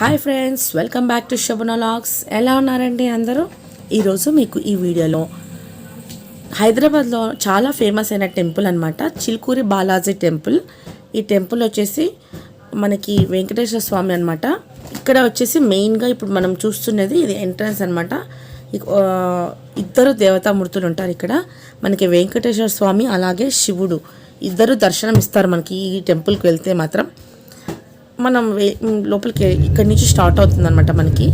Hi friends welcome back to Shabuna vlogs ఎలా ఉన్నారండి అందరూ? ఈరోజు మీకు ఈ వీడియోలో హైదరాబాద్లో చాలా ఫేమస్ అయిన టెంపుల్ అనమాట చిల్కూరి బాలాజీ టెంపుల్. ఈ టెంపుల్ వచ్చేసి మనకి వెంకటేశ్వర స్వామి అనమాట ఇక్కడ వచ్చేసి మెయిన్గా ఇప్పుడు మనం చూస్తున్నది ఇది ఎంట్రన్స్ అనమాట ఇద్దరు దేవతామూర్తులు ఉంటారు ఇక్కడ. మనకి వెంకటేశ్వర స్వామి అలాగే శివుడు. ఇద్దరు దర్శనం ఇస్తారు మనకి ఈ టెంపుల్కి వెళ్తే మాత్రం. మనం వే- లోపలికి ఇక్కడి నుంచి స్టార్ట్ అవుతుంది అనమాట మనకి.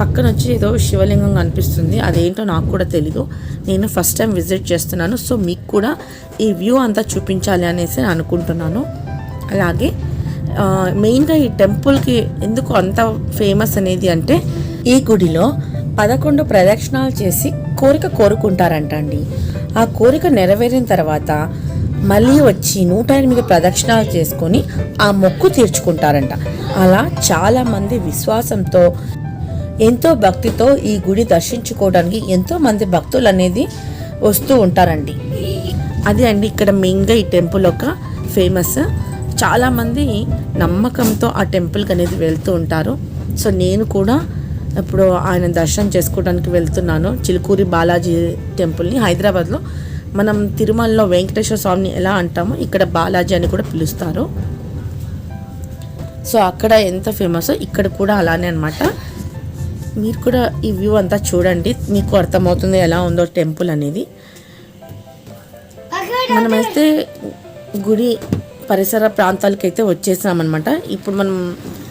పక్కన వచ్చి ఏదో శివలింగం కనిపిస్తుంది. అదేంటో నాకు కూడా తెలీదు. నేను ఫస్ట్ టైం విజిట్ చేస్తున్నాను. సో మీకు కూడా ఈ వ్యూ అంతా చూపించాలి అనేసి నేను అనుకుంటున్నాను. అలాగే మెయిన్గా ఈ టెంపుల్కి ఎందుకు అంత ఫేమస్ అనేది అంటే ఈ గుడిలో పదకొండు ప్రదక్షిణాలు చేసి కోరిక కోరుకుంటారంట అండి ఆ కోరిక నెరవేరిన తర్వాత మళ్ళీ వచ్చి నూట ఎనిమిది ప్రదక్షిణాలు చేసుకొని ఆ మొక్కు తీర్చుకుంటారంట. అలా చాలామంది విశ్వాసంతో ఎంతో భక్తితో ఈ గుడి దర్శించుకోవడానికి ఎంతో మంది భక్తులు అనేది వస్తూ ఉంటారండి. అదే అండి ఇక్కడ మెయిన్గా ఈ టెంపుల్ ఒక ఫేమస్. చాలామంది నమ్మకంతో ఆ టెంపుల్కి అనేది వెళ్తూ ఉంటారు. సో నేను కూడా ఇప్పుడు ఆయన దర్శనం చేసుకోవడానికి వెళ్తున్నాను. చిలుకూరి బాలాజీ టెంపుల్ని హైదరాబాద్లో మనం తిరుమలలో వెంకటేశ్వర స్వామిని ఎలా అంటామో ఇక్కడ బాలాజీ అని కూడా పిలుస్తారు. సో అక్కడ ఎంత ఫేమస్ ఇక్కడ కూడా అలానే అనమాట మీరు కూడా ఈ వ్యూ అంతా చూడండి మీకు అర్థమవుతుంది ఎలా ఉందో టెంపుల్ అనేది. మనమైతే గుడి పరిసర ప్రాంతాలకి అయితే వచ్చేసామన్నమాట. ఇప్పుడు మనం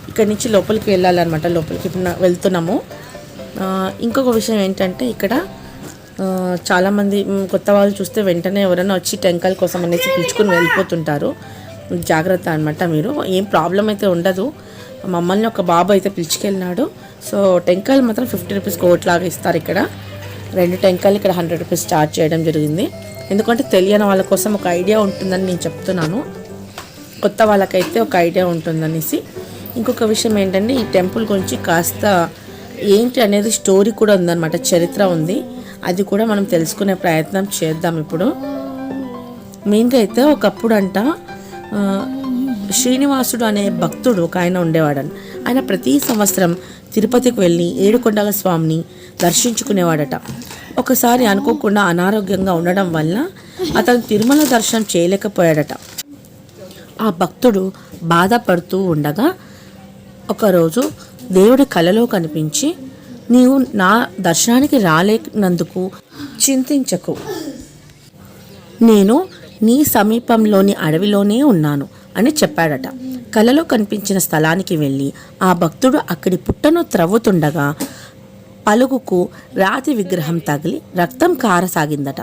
ఇక్కడి నుంచి లోపలికి వెళ్ళాలన్నమాట లోపలికి ఇప్పుడు వెళ్తున్నాము ఇంకొక విషయం ఏంటంటే ఇక్కడ చాలామంది కొత్త వాళ్ళు చూస్తే వెంటనే ఎవరైనా వచ్చి టెంకాయల కోసం అనేసి పిలుచుకుని వెళ్ళిపోతుంటారు. జాగ్రత్త అనమాట మీరు. ఏం ప్రాబ్లం అయితే ఉండదు. మమ్మల్ని ఒక బాబు అయితే పిలుచుకెళ్ళినాడు. సో టెంకాయలు మాత్రం ఫిఫ్టీ రూపీస్ కోట్లాగా ఇస్తారు ఇక్కడ. రెండు టెంకాయలు ఇక్కడ హండ్రెడ్ రూపీస్ చార్జ్ చేయడం జరిగింది. ఎందుకంటే తెలియని వాళ్ళ కోసం ఒక ఐడియా ఉంటుందని నేను చెప్తున్నాను. కొత్త వాళ్ళకైతే ఒక ఐడియా ఉంటుందనేసి. ఇంకొక విషయం ఏంటంటే ఈ టెంపుల్ గురించి కాస్త ఏంటి అనేది స్టోరీ కూడా ఉందన్నమాట చరిత్ర ఉంది. అది కూడా మనం తెలుసుకునే ప్రయత్నం చేద్దాం ఇప్పుడు. మెయిన్గా అయితే ఒకప్పుడు అంట శ్రీనివాసుడు అనే భక్తుడు ఒక ఆయన ఉండేవాడని. ఆయన ప్రతి సంవత్సరం తిరుపతికి వెళ్ళి ఏడుకొండల స్వామిని దర్శించుకునేవాడట. ఒకసారి అనుకోకుండా అనారోగ్యంగా ఉండడం వల్ల అతను తిరుమల దర్శనం చేయలేకపోయాడట. ఆ భక్తుడు బాధపడుతూ ఉండగా ఒకరోజు దేవుడి కలలో కనిపించి నీవు నా దర్శనానికి రాలేనందుకు చింతించకు. నేను నీ సమీపంలోని అడవిలోనే ఉన్నాను అని చెప్పాడట. కలలో కనిపించిన స్థలానికి వెళ్ళి ఆ భక్తుడు అక్కడి పుట్టను త్రవ్వుతుండగా పలుగుకు రాతి విగ్రహం తగిలి రక్తం కారసాగిందట.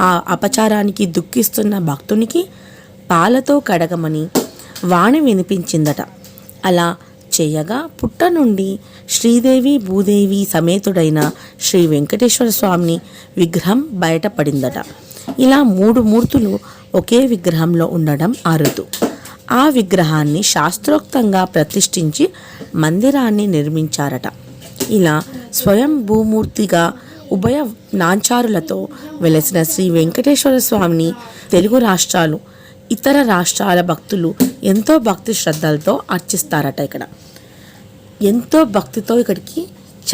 ఆ అపచారానికి దుఃఖిస్తున్న భక్తునికి పాలతో కడగమని వాణి వినిపించిందట. అలా చేయగా పుట్ట నుండి శ్రీదేవి భూదేవి సమేతుడైన శ్రీ వెంకటేశ్వర స్వామిని విగ్రహం బయటపడిందట ఇలా మూడు మూర్తులు ఒకే విగ్రహంలో ఉండడం అరుదు. ఆ విగ్రహాన్ని శాస్త్రోక్తంగా ప్రతిష్ఠించి మందిరాన్ని నిర్మించారట. ఇలా స్వయం భూమూర్తిగా ఉభయ నాంచారులతో వెలసిన శ్రీ వెంకటేశ్వర స్వామిని తెలుగు రాష్ట్రాలు ఇతర రాష్ట్రాల భక్తులు ఎంతో భక్తి శ్రద్ధలతో అర్చిస్తారట ఇక్కడ. ఎంతో భక్తితో ఇక్కడికి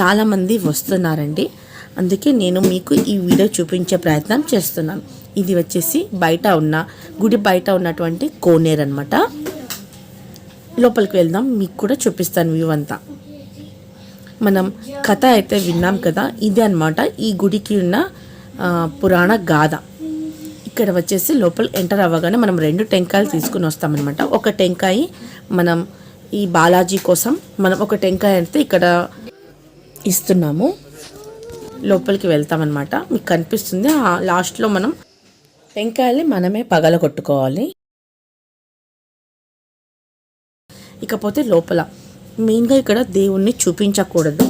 చాలామంది వస్తున్నారండి. అందుకే నేను మీకు ఈ వీడియో చూపించే ప్రయత్నం చేస్తున్నాను. ఇది వచ్చేసి బయట ఉన్న గుడి బయట ఉన్నటువంటి కోనేరు అనమాట లోపలికి వెళ్దాం మీకు కూడా చూపిస్తాను వ్యూ అంతా. మనం కథ అయితే విన్నాం కదా ఇది అన్నమాట. ఈ గుడికి ఉన్న పురాణ గాథ. ఇక్కడ వచ్చేసి లోపల ఎంటర్ అవ్వగానే మనం రెండు టెంకాయలు తీసుకుని వస్తామన్నమాట. ఒక టెంకాయ మనం ఈ బాలాజీ కోసం మనం ఒక టెంకాయ అయితే ఇక్కడ ఇస్తున్నాము. లోపలికి వెళ్తామన్నమాట. మీకు కనిపిస్తుంది ఆ లాస్ట్లో మనం టెంకాయల్ని మనమే పగల కొట్టుకోవాలి ఇకపోతే లోపల మెయిన్గా ఇక్కడ దేవుణ్ణి చూపించకూడదు.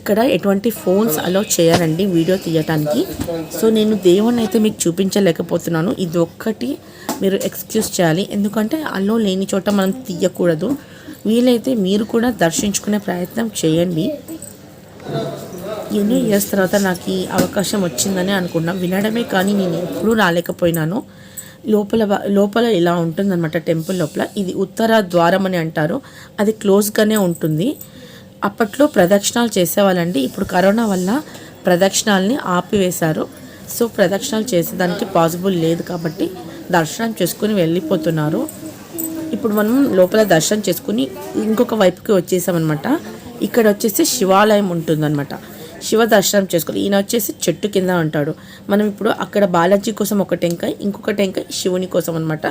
ఇక్కడ ఎటువంటి ఫోన్స్ అలో చేయాలండి వీడియో తీయటానికి. సో నేను దేవుణ్ణి అయితే మీకు చూపించలేకపోతున్నాను. ఇది ఒక్కటి మీరు ఎక్స్క్యూజ్ చేయాలి. ఎందుకంటే అల్లో లేని చోట మనం తీయకూడదు. వీలైతే మీరు కూడా దర్శించుకునే ప్రయత్నం చేయండి. ఎన్నో ఇయర్స్ తర్వాత నాకు ఈ అవకాశం వచ్చిందని అనుకున్నా వినడమే కానీ నేను ఎప్పుడూ రాలేకపోయినాను. లోపల లోపల ఇలా ఉంటుందన్నమాట టెంపుల్ లోపల. ఇది ఉత్తర ద్వారం అని అంటారు. అది క్లోజ్గానే ఉంటుంది. అప్పట్లో ప్రదక్షిణాలు చేసేవాళ్ళండి. ఇప్పుడు కరోనా వల్ల ప్రదక్షిణాలని ఆపివేశారు. సో ప్రదక్షిణాలు చేసేదానికి పాసిబుల్ లేదు కాబట్టి దర్శనం చేసుకుని వెళ్ళిపోతున్నారు. ఇప్పుడు మనం లోపల దర్శనం చేసుకుని ఇంకొక వైపుకి వచ్చేసామన్నమాట. ఇక్కడ వచ్చేసి శివాలయం ఉంటుందన్నమాట. శివ దర్శనం చేసుకుని ఈయన వచ్చేసి చెట్టు కింద ఉంటాడు. మనం ఇప్పుడు అక్కడ బాలాజీ కోసం ఒక టెంకాయ ఇంకొక టెంకాయ శివుని కోసం అనమాట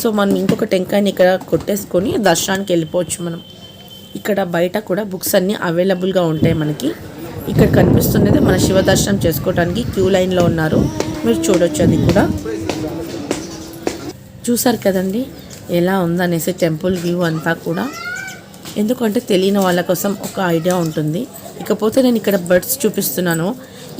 సో మనం ఇంకొక టెంకాయని ఇక్కడ కొట్టేసుకొని దర్శనానికి వెళ్ళిపోవచ్చు మనం. ఇక్కడ బయట కూడా బుక్స్ అన్నీ అవైలబుల్గా ఉంటాయి మనకి. ఇక్కడ కనిపిస్తున్నది మన శివ దర్శనం చేసుకోవడానికి క్యూ లైన్లో ఉన్నారు. మీరు చూడొచ్చు అది కూడా. చూసారు కదండి? ఎలా ఉందనేసి టెంపుల్ వ్యూ అంతా కూడా. ఎందుకంటే తెలియని వాళ్ళ కోసం ఒక ఐడియా ఉంటుంది. ఇకపోతే నేను ఇక్కడ బర్డ్స్ చూపిస్తున్నాను.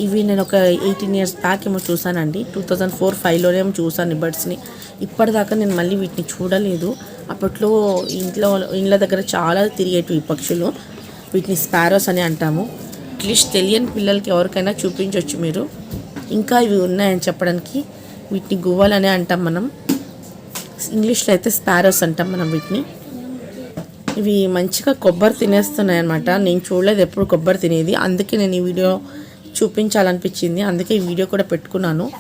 ఇవి నేను ఒక ఎయిటీన్ ఇయర్స్ బ్యాక్ ఏమో చూసానండి టూ థౌజండ్ ఫోర్ ఫైవ్లోనే ఏమో చూసాను ఈ బర్డ్స్ని. ఇప్పటిదాకా నేను మళ్ళీ వీటిని చూడలేదు. అప్పట్లో ఇంట్లో ఇండ్ల దగ్గర చాలా తిరిగేటివి పక్షులు. వీటిని స్పారోస్ అని అంటాము. అట్లీస్ట్ తెలియని పిల్లలకి ఎవరికైనా చూపించవచ్చు మీరు. ఇంకా ఇవి ఉన్నాయని చెప్పడానికి వీటిని గువ్వలనే అంటాం మనం. ఇంగ్లీష్లో అయితే స్పారోస్ అంటాం మనం వీటిని. ఇవి మంచిగా కొబ్బరి తినేస్తున్నాయి అనమాట నేను చూడలేదు ఎప్పుడు కొబ్బరి తినేది. అందుకే నేను ఈ వీడియో చూపించాలనిపించింది. అందుకే ఈ వీడియో కూడా పెట్టుకున్నాను.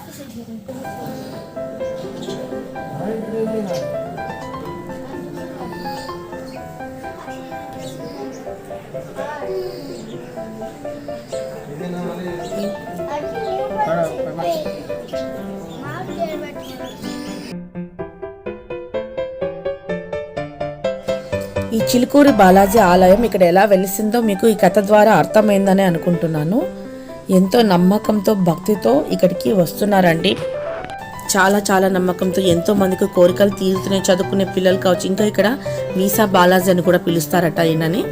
ఈ చిలుకూరి బాలాజీ ఆలయం ఇక్కడ ఎలా వెలిసిందో మీకు ఈ కథ ద్వారా అర్థమైందని అనుకుంటున్నాను. ఎంతో నమ్మకంతో భక్తితో ఇక్కడికి వస్తున్నారండి. చాలా చాలా నమ్మకంతో ఎంతో మందికి కోరికలు తీరుతున్నాయి చదువుకునే పిల్లలు కావచ్చు ఇంకా ఇక్కడ వీసా బాలాజీ అని కూడా పిలుస్తారట ఈయనని.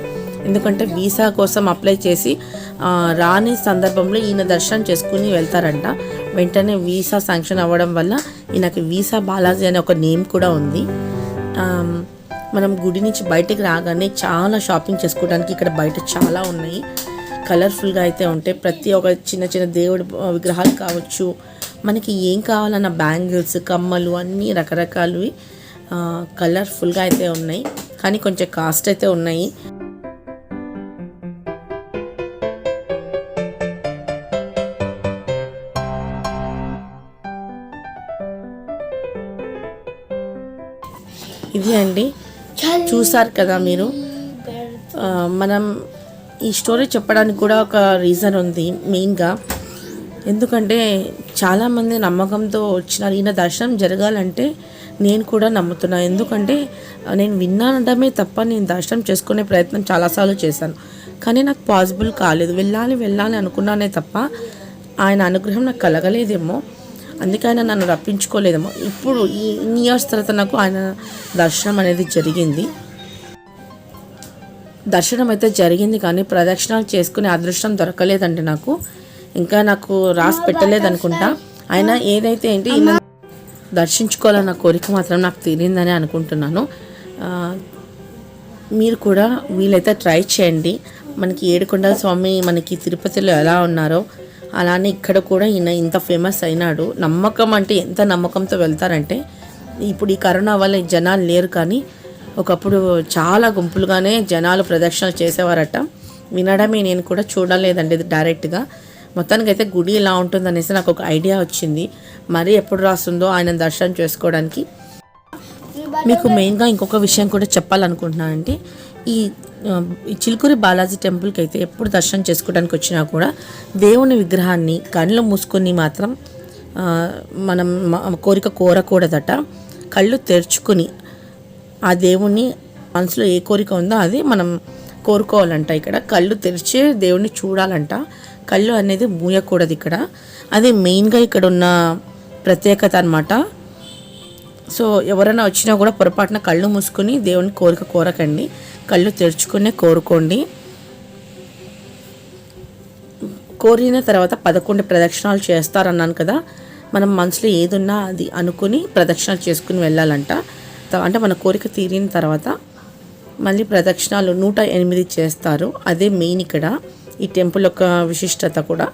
ఎందుకంటే వీసా కోసం అప్లై చేసి రాని సందర్భంలో ఈయన దర్శనం చేసుకుని వెళ్తారంట. వెంటనే వీసా శాంక్షన్ అవ్వడం వల్ల ఈయనకి వీసా బాలాజీ అనే ఒక నేమ్ కూడా ఉంది. మనం గుడి నుంచి బయటికి రాగానే చాలా షాపింగ్ చేసుకోవడానికి ఇక్కడ బయట చాలా ఉన్నాయి. కలర్ఫుల్గా అయితే ఉంటాయి. ప్రతి ఒక్క చిన్న చిన్న దేవుడి విగ్రహాలు కావచ్చు మనకి ఏం కావాలన్న బ్యాంగిల్స్ కమ్మలు అన్నీ రకరకాలవి కలర్ఫుల్గా అయితే ఉన్నాయి. కానీ కొంచెం కాస్ట్ అయితే ఉన్నాయి. ఇది అండి. చూసారు కదా మీరు? మనం ఈ స్టోరీ చెప్పడానికి కూడా ఒక రీజన్ ఉంది మెయిన్గా. ఎందుకంటే చాలామంది నమ్మకంతో వచ్చినారు. ఈయన దర్శనం జరగాలంటే నేను కూడా నమ్ముతున్నా. ఎందుకంటే నేను విన్నానడమే తప్ప నేను దర్శనం చేసుకునే ప్రయత్నం చాలాసార్లు చేశాను. కానీ నాకు పాసిబుల్ కాలేదు. వెళ్ళాలి వెళ్ళాలి అనుకున్నానే తప్ప ఆయన అనుగ్రహం నాకు కలగలేదేమో. అందుకే ఆయన నన్ను రప్పించుకోలేదేమో. ఇప్పుడు ఈ ఇన్ని ఇయర్స్ తర్వాత నాకు ఆయన దర్శనం అనేది జరిగింది. దర్శనం అయితే జరిగింది కానీ ప్రదక్షిణాలు చేసుకునే అదృష్టం దొరకలేదండి నాకు. ఇంకా నాకు రాసి పెట్టలేదు అనుకుంటా. ఆయన ఏదైతే ఏంటి దర్శించుకోవాలన్న కోరిక మాత్రం నాకు తీరిందని అనుకుంటున్నాను. మీరు కూడా వీలైతే ట్రై చేయండి. మనకి ఏడుకొండల స్వామి మనకి తిరుపతిలో ఎలా ఉన్నారో అలానే ఇక్కడ కూడా ఈయన ఇంత ఫేమస్ అయినాడు. నమ్మకం అంటే ఎంత నమ్మకంతో వెళ్తారంటే ఇప్పుడు ఈ కరోనా వల్ల జనాలు లేరు కానీ ఒకప్పుడు చాలా గుంపులుగానే జనాలు ప్రదక్షిణలు చేసేవారట. వినడమే నేను కూడా చూడలేదండి డైరెక్ట్గా మొత్తానికి అయితే గుడి ఎలా ఉంటుందనేసి నాకు ఒక ఐడియా వచ్చింది. మరి ఎప్పుడు రాస్తుందో ఆయన దర్శనం చేసుకోవడానికి. మీకు మెయిన్గా ఇంకొక విషయం కూడా చెప్పాలనుకుంటున్నానండి. ఈ ఈ చిలుకూరి బాలాజీ టెంపుల్కి అయితే ఎప్పుడు దర్శనం చేసుకోవడానికి వచ్చినా కూడా దేవుని విగ్రహాన్ని కళ్ళు మూసుకొని మాత్రం మనం కోరిక కోరకూడదట. కళ్ళు తెరుచుకుని ఆ దేవుణ్ణి మనసులో ఏ కోరిక ఉందో అది మనం కోరుకోవాలంట ఇక్కడ. కళ్ళు తెరిచే దేవుణ్ణి చూడాలంట. కళ్ళు అనేది మూయకూడదు ఇక్కడ. అది మెయిన్గా ఇక్కడ ఉన్న ప్రత్యేకత అనమాట సో ఎవరైనా వచ్చినా కూడా పొరపాటున కళ్ళు మూసుకొని దేవుని కోరిక కోరకండి. కళ్ళు తెరుచుకునే కోరుకోండి. కోరిన తర్వాత పదకొండు ప్రదక్షిణాలు చేస్తారన్నాను కదా మనం మనసులో ఏదున్నా అది అనుకుని ప్రదక్షిణాలు చేసుకుని వెళ్ళాలంట. అంటే మన కోరిక తీరిన తర్వాత మళ్ళీ ప్రదక్షిణాలు నూట ఎనిమిది చేస్తారు. అదే మెయిన్ ఇక్కడ ఈ టెంపుల్ యొక్క విశిష్టత కూడా.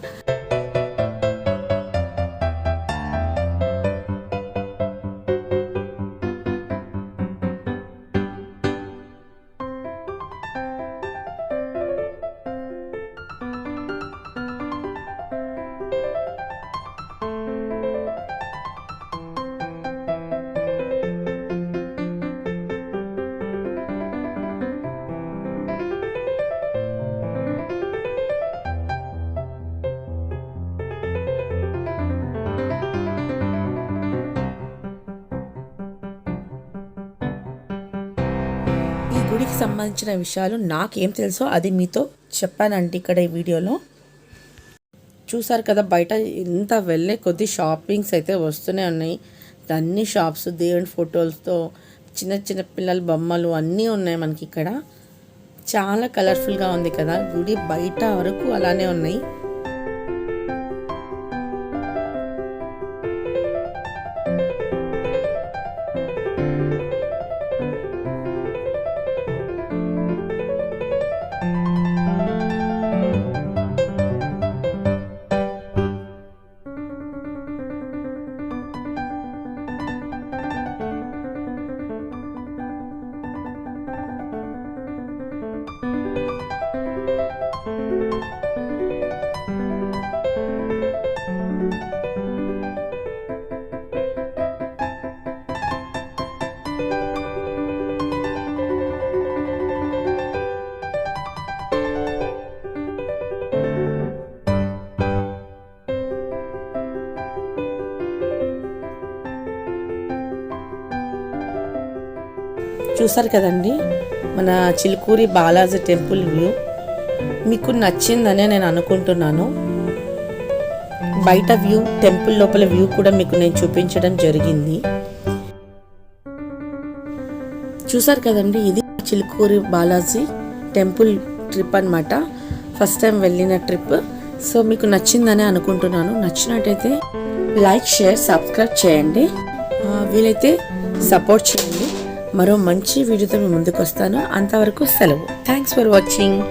సంబంధించిన విషయాలు నాకేం తెలుసో అది మీతో చెప్పానండి ఇక్కడ ఈ వీడియోలో. చూసారు కదా బయట ఇంత వెళ్ళే కొద్ది షాపింగ్స్ అయితే వస్తూనే ఉన్నాయి. అన్ని షాప్స్ దేవుని ఫోటోలతో చిన్న చిన్న పిల్లల బొమ్మలు అన్నీ ఉన్నాయి మనకి ఇక్కడ. చాలా కలర్ఫుల్గా ఉంది కదా గుడి బయట వరకు అలానే ఉన్నాయి. చూసారు కదండి? మన చిలుకూరి బాలాజీ టెంపుల్ వ్యూ. మీకు నచ్చిందనే నేను అనుకుంటున్నాను. బయట వ్యూ టెంపుల్ లోపల వ్యూ కూడా మీకు నేను చూపించడం జరిగింది. చూసారు కదండి? ఇది చిలుకూరి బాలాజీ టెంపుల్ ట్రిప్ అన్నమాట. ఫస్ట్ టైం వెళ్ళిన ట్రిప్. సో మీకు నచ్చిందనే అనుకుంటున్నాను. నచ్చినట్టయితే లైక్ షేర్ సబ్స్క్రైబ్ చేయండి. వీలైతే సపోర్ట్ చేయండి. మరో మంచి వీడియోతో మీ ముందుకు వస్తాను. అంతవరకు సెలవు. Thanks for watching